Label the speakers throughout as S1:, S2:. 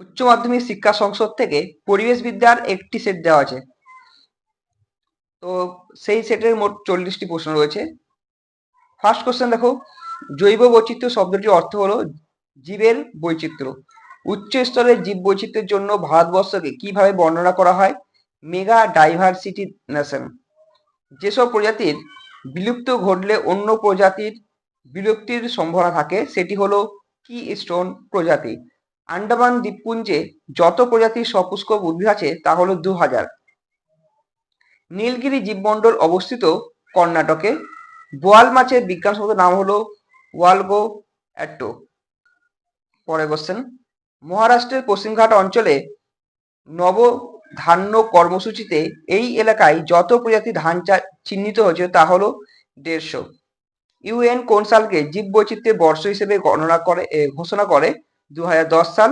S1: উচ্চ মাধ্যমিক শিক্ষা সংসদ থেকে পরিবেশ বিদ্যার একটি সেট দেওয়া আছে। তো সেই সেটের মোট চল্লিশটি প্রশ্ন রয়েছে। ফার্স্ট কোশ্চেন দেখো, জৈব বৈচিত্র্য শব্দটির অর্থ হলো জীবের বৈচিত্র্য। উচ্চ স্তরের জীব বৈচিত্র্যের জন্য ভারতবর্ষকে কীভাবে বর্ণনা করা হয়? Mega diversity nation. যেসব প্রজাতির বিলুপ্ত ঘটলে অন্য প্রজাতির বিলুপ্তির সম্ভাবনা থাকে, সেটি হলো কি স্টোন প্রজাতি? আন্দামান দ্বীপপুঞ্জে যত প্রজাতির সপুষ্পক উদ্ভিদ আছে, তা হলো দু হাজার নীলগিরি জীবমণ্ডল অবস্থিত কর্ণাটকে। বোয়াল মাছের বিজ্ঞানসম্মত নাম হলো ওয়ালগো অ্যাটো পরে কোশ্চেন মহারাষ্ট্রের পশ্চিমঘাট অঞ্চলে নব ধান্য কর্মসূচিতে এই এলাকায় যত প্রজাতি ধান চিহ্নিত হয়েছে, তা হলো দেড়শো। ইউএন কোন সালকে জীব বৈচিত্র্যের বর্ষ হিসেবে গণনা করে ঘোষণা করে দু হাজার দশ সাল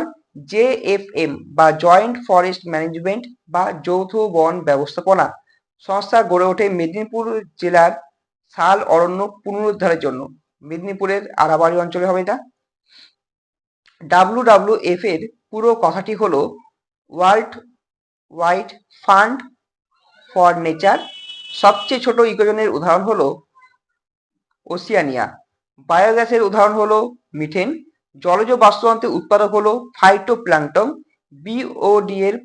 S1: জেএফএম বা জয়েন্ট ফরেস্ট ম্যানেজমেন্ট বা যৌথ বন ব্যবস্থাপনা সংস্থা গড়ে ওঠে মেদিনীপুর জেলার শাল অরণ্য পুনরুদ্ধারের জন্য। মেদিনীপুরের আরাবাড়ি অঞ্চলে হবে এটা। ডাব্লিউডাব্লিউএফ এর পুরো কথাটি হলো world wide fund for nature সবচেয়ে ছোট ইকোজনের উদাহরণ হলো ওসিয়ানিয়া বায়োগ্যাসের উদাহরণ হলো মিথেন জলজ বাস্তুতন্ত্রের উৎপাদক হলো ফাইটোপ্ল্যাঙ্কটন বিওডি এর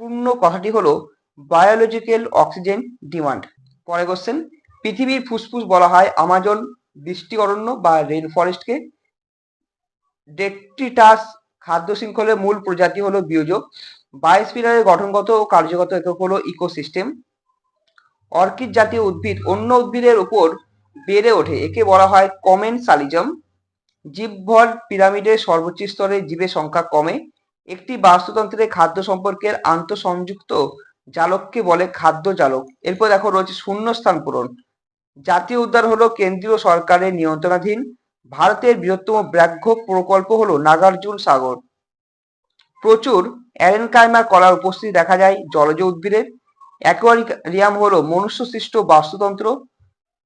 S1: পূর্ণ কথাটি হলো বায়োলজিক্যাল অক্সিজেন ডিমান্ড পরে কোশ্চেন পৃথিবীর ফুসফুস বলা হয় আমাজন বৃষ্টি অরণ্য বা রেন ফরেস্টকে ডেট্রিটাস খাদ্য শৃঙ্খলের মূল প্রজাতি হলো বিয়োজক বায়োস্ফিয়ারের গঠনগত ও কার্যগত একক হলো ইকোসিস্টেম অর্কিড জাতীয় উদ্ভিদ অন্য উদ্ভিদের উপর বেড়ে ওঠে, একে বলা হয় কমেনসালিজম জীবভর পিরামিডের সর্বোচ্চ স্তরে জীবের সংখ্যা কমে। একটি বাস্তুতন্ত্রের খাদ্য সম্পর্কের আন্তঃসংযুক্ত জালককে বলে খাদ্য জালক। এরপর দেখো রয়েছে শূন্যস্থান পূরণ। জাতীয় উদ্যান হলো কেন্দ্রীয় সরকারের নিয়ন্ত্রণাধীন। ভারতের বৃহত্তম ব্যাঘ্র প্রকল্প হলো নাগার্জুন সাগর। প্রচুর অ্যারেনকাইমা কলার উপস্থিতি দেখা যায় জলজ উদ্ভিদের অ্যাকোয়ারিয়াম হলো মনুষ্য সৃষ্ট বাস্তুতন্ত্র।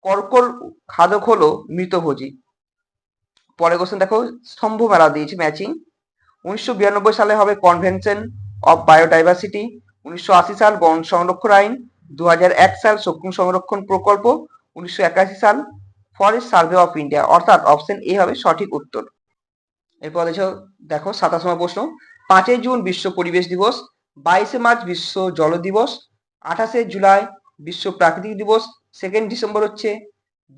S1: কর্কর খাদক হলো মৃতভোজী। পরে কোশ্চেন দেখো স্তম্ভ মেলা দিয়েছে ম্যাচিং উনিশশো বিরানব্বই সালে হবে কনভেনশন অফ বায়োডাইভার্সিটি উনিশশো আশি সাল বন সংরক্ষণ আইন। দু সাল শকুন সংরক্ষণ প্রকল্প। উনিশশো একাশি সাল ফরেস্ট সার্ভে অফ ইন্ডিয়া অর্থাৎ অপশন এ হবে সঠিক উত্তর। এরপর দেখো দেখো সাতাশ নম্বর প্রশ্ন। পাঁচই জুন বিশ্ব পরিবেশ দিবস। বাইশে মার্চ বিশ্ব জল দিবস। আঠাশে জুলাই বিশ্ব প্রাকৃতিক দিবস। সেকেন্ড ডিসেম্বর হচ্ছে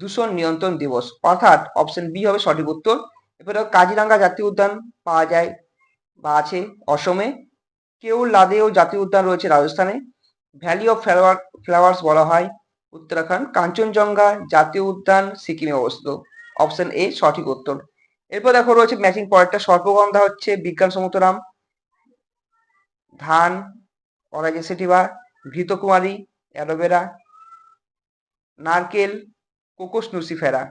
S1: দূষণ নিয়ন্ত্রণ দিবস। অর্থাৎ অপশন বি হবে সঠিক উত্তর। এরপরে কাজিরাঙ্গা জাতীয় উদ্যান পাওয়া যায় বা আছে অসমে। কেউর লাদেও জাতীয় উদ্যান রয়েছে রাজস্থানে। ভ্যালি অফ ফ্লাওয়ার ফ্লাওয়ার্স বলা হয় উত্তরাখণ্ড। কাঞ্চনজঙ্ঘা জাতীয় উদ্যান সিকিমে অবস্থিত। অপশন এ সঠিক উত্তর। এরপর দেখো রয়েছে ম্যাচিং পরেরটা সর্পগন্ধা হচ্ছে বিজ্ঞানসম্মত নাম। ধান অরাজেসেটিভা ঘৃতকুমারী, অ্যালোভেরা, নারকেল কোকোস নুসিফেরা।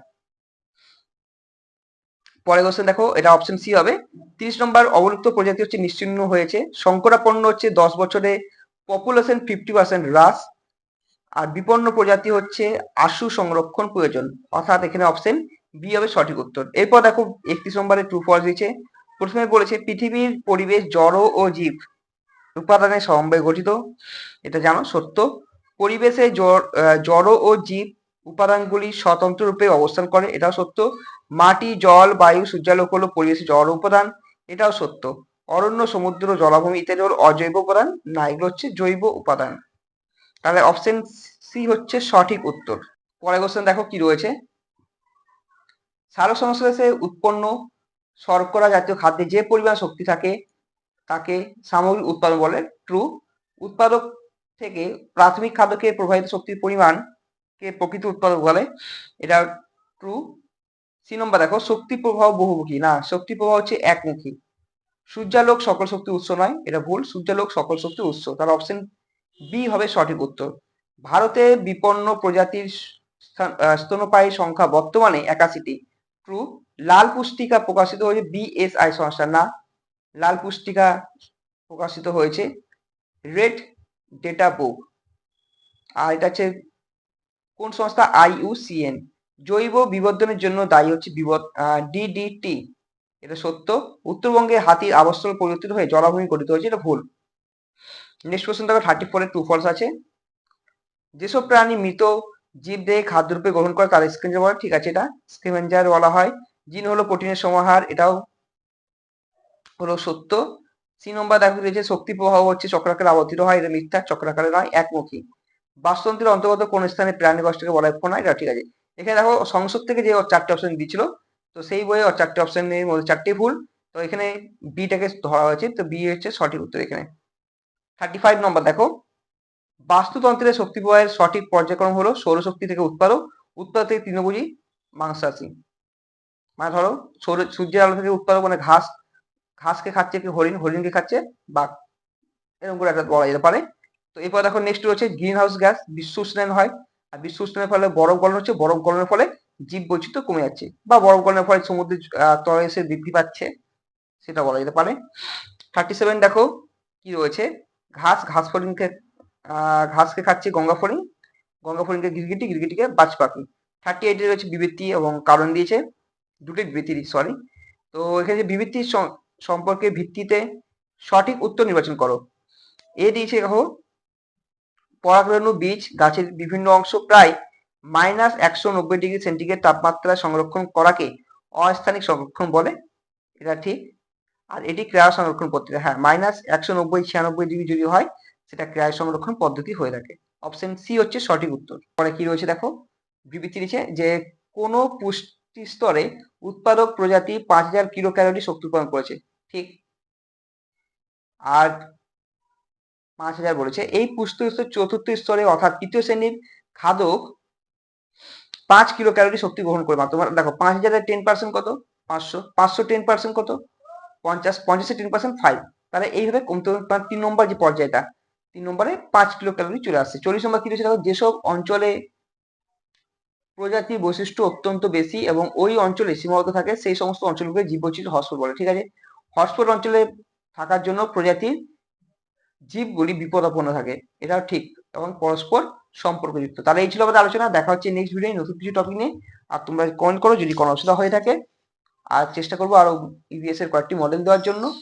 S1: পরে কোশ্চেন দেখো, এটা অপশন সি হবে। তিরিশ নম্বর, অবলুপ্ত প্রজাতি হচ্ছে নিশ্চিহ্ন হয়েছে। শঙ্করাপন্ন হচ্ছে দশ বছরে পপুলেশন ফিফটি পার্সেন্ট হ্রাস। আর বিপন্ন প্রজাতি হচ্ছে আশু সংরক্ষণ প্রয়োজন। অর্থাৎ এখানে অপশন বি হবে সঠিক উত্তর। এরপর দেখো, একত্রিশ নম্বরে ট্রু ফলস দিয়েছে। প্রথমে বলেছে, পৃথিবীর পরিবেশ জড় ও জীব উপাদানের সমন্বয়ে গঠিত। এটা জানো, সত্য। পরিবেশে জড় ও জীব উপাদানগুলি স্বতন্ত্র রূপে অবস্থান করে, এটাও সত্য। মাটি, জল, বায়ু, সূর্যালোক হলো পরিবেশের জড় উপাদান, এটাও সত্য। অরণ্য, সমুদ্র, জলাভূমি ইত্যাদি হলো অজৈব উপাদান না এগুলো হচ্ছে জৈব উপাদান। তাহলে অপশন সি হচ্ছে সঠিক উত্তর। পরে কোশ্চেন দেখো কি রয়েছে। সালোক সংশ্লেষে উৎপন্ন শর্করা জাতীয় খাদ্যে যে পরিমাণ শক্তি থাকে, তাকে সামগ্রিক উৎপাদন বলে। ট্রু উৎপাদক থেকে প্রাথমিক খাদ্যকে প্রবাহিত শক্তির পরিমাণ কে প্রকৃত উৎপাদক বলে এটা ট্রু সি নম্বর দেখো, শক্তি প্রবাহ বহুমুখী। না, শক্তি প্রবাহ হচ্ছে একমুখী। সূর্যালোক সকল শক্তি উৎস নয় এটা ভুল সূর্যালোক সকল শক্তি উৎস। তার অপশন বি হবে সঠিক উত্তর ভারতে বিপন্ন প্রজাতির স্তনপায়ী সংখ্যা বর্তমানে একাশিটি। ট্রু লাল পুস্তিকা প্রকাশিত হয়েছে বিএসআই সংস্থা না, লাল পুস্তিকা প্রকাশিত হয়েছে রেড ডেটা বুক আর এটা হচ্ছে কোন সংস্থা? আইইউসিএন জৈব বিবর্ধনের জন্য দায়ী হচ্ছে ডিডিটি এটা সত্য। উত্তরবঙ্গে হাতির আবাসস্থল পরিবর্তিত হয়ে জলাভূমি গঠিত হয়েছে, এটা ভুল। নেক্সট কোশ্চেন দেখো থার্টি ফোরে টু ফলস আছে। যেসব প্রাণী মৃত জীব দেহে খাদ্যরূপে গ্রহণ করে, তাদের স্কেভেঞ্জার বলে, ঠিক আছে এটা? স্কেভেঞ্জার বলা হয়। জিন হলো প্রোটিনের সমাহার, এটাও হলো সত্য। সি নম্বর দেখো, রয়েছে শক্তি প্রবাহ হচ্ছে চক্রাকারে আবর্তিত হয়, এটা মিথ্যা, চক্রাকারে নয়, একমুখী। বাস্তুতন্ত্রের অন্তর্গত কোন স্থানে প্রাণী বাসটাকে বলা হয় এটা ঠিক আছে। এখানে দেখো সংসদ থেকে যে চারটে অপশন দিয়েছিল, তো সেই বইয়ে চারটে অপশনের মধ্যে চারটে ভুল। তো এখানে বিটাকে ধরা হয়েছে, তো বি হচ্ছে সঠিক উত্তর এখানে। থার্টি ফাইভ নম্বর দেখো। বাস্তুতন্ত্রের শক্তি প্রবাহের সঠিক পর্যায়ক্রম হলো সৌরশক্তি থেকে উৎপাদক উৎপাদক থেকে তৃণভোজী, মাংসাশী। মানে ধরো, সৌর, সূর্যের আলো থেকে উৎপাদক মানে ঘাস, ঘাসকে খাচ্ছে কি হরিণ, হরিণকে খাচ্ছে বাঘ। এরকম করে একটা বলা যেতে পারে। তো এরপর দেখো নেক্সট রয়েছে গ্রিন হাউস গ্যাস বিশ্ব উষ্ণায়ন হয়। আর বিশ্ব উষ্ণায়নের ফলে বরফ গলন হচ্ছে বরফ গলনের ফলে জীব বৈচিত্র্য কমে যাচ্ছে বা বরফ গলনের ফলে সমুদ্রের এসে বৃদ্ধি পাচ্ছে সেটা বলা যেতে পারে। থার্টি সেভেন দেখো কি রয়েছে? ঘাস ঘাস আহ, ঘাসকে খাচ্ছে গঙ্গা ফড়িং গঙ্গা ফড়িংকে গিরগিটি গিরগিটিকে বাজ পাখি থার্টি এইটে রয়েছে বিবৃতি এবং কারণ দিয়েছে। দুটি বিবৃতি সরি তো এখানে বিবৃতির সম্পর্কে ভিত্তিতে সঠিক উত্তর নির্বাচন করো। এ দিয়েছে দেখো পরাগরেণু বীজ গাছের বিভিন্ন অংশ প্রায় মাইনাস একশো নব্বই ডিগ্রি সেন্টিগ্রেড তাপমাত্রা সংরক্ষণ করাকে অস্থানিক সংরক্ষণ বলে। এটা ঠিক। আর এটি ক্রিয়া সংরক্ষণ পদ্ধতি। হ্যাঁ মাইনাস একশো নব্বই, ছিয়ানব্বই ডিগ্রি যদি হয়, সেটা ক্রিয়া সংরক্ষণ পদ্ধতি হয়ে থাকে। অপশন সি হচ্ছে সঠিক উত্তর। পরে কি রয়েছে দেখো? বিবৃতি দিয়েছে যে কোনো পুষ্টি স্তরে উৎপাদক প্রজাতি পাঁচ হাজার কিলো ক্যালোরি শক্তি উৎপাদন করেছে। ঠিক। আর পাঁচ হাজার বলেছে, এই পুষ্টি স্তর চতুর্থ স্তরে অর্থাৎ তৃতীয় শ্রেণির খাদক পাঁচ কিলো ক্যালোরি শক্তি গ্রহণ করে। মানে দেখো, পাঁচ হাজারের টেন পার্সেন্ট কত? পাঁচশো। পাঁচশো টেন পার্সেন্ট কত? পঞ্চাশ। পঞ্চাশে টেন পার্সেন্ট ফাইভ তাহলে এইভাবে কমতে তোমার তিন নম্বর যে পর্যায়টা, তিন নম্বরে পাঁচ কিলো ক্যালোরি চলে আসছে। চল্লিশ নম্বর কি রয়েছে? দেখো, যেসব অঞ্চলে প্রজাতির বৈশিষ্ট্য অত্যন্ত বেশি এবং ওই অঞ্চলে সীমাবদ্ধ থাকে, সেই সমস্ত অঞ্চলগুলোকে জীববৈচিত্র্য হটস্পট বলে, ঠিক আছে? হটস্পট অঞ্চলে থাকার জন্য প্রজাতির জীবগুলি বিপদাপন্ন থাকে, এটাও ঠিক। এবং পরস্পর সম্পর্কযুক্ত। তাহলে এই ছিল আমাদের আলোচনা, দেখা হচ্ছে নেক্সট ভিডিও নতুন কিছু টপিক নিয়ে। আর তোমরা কমেন্ট করো যদি কোনো অসুবিধা হয়ে থাকে। আর চেষ্টা করব আরও ইভিএস এর কয়েকটি মডেল দেওয়ার জন্য।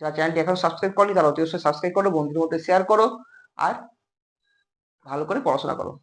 S1: যারা চ্যানেলটি এখন সাবস্ক্রাইব করনি তারা অতি অবশ্যই সাবস্ক্রাইব করো, বন্ধুদের মধ্যে শেয়ার করো। আর ভালো করে পড়াশোনা করো।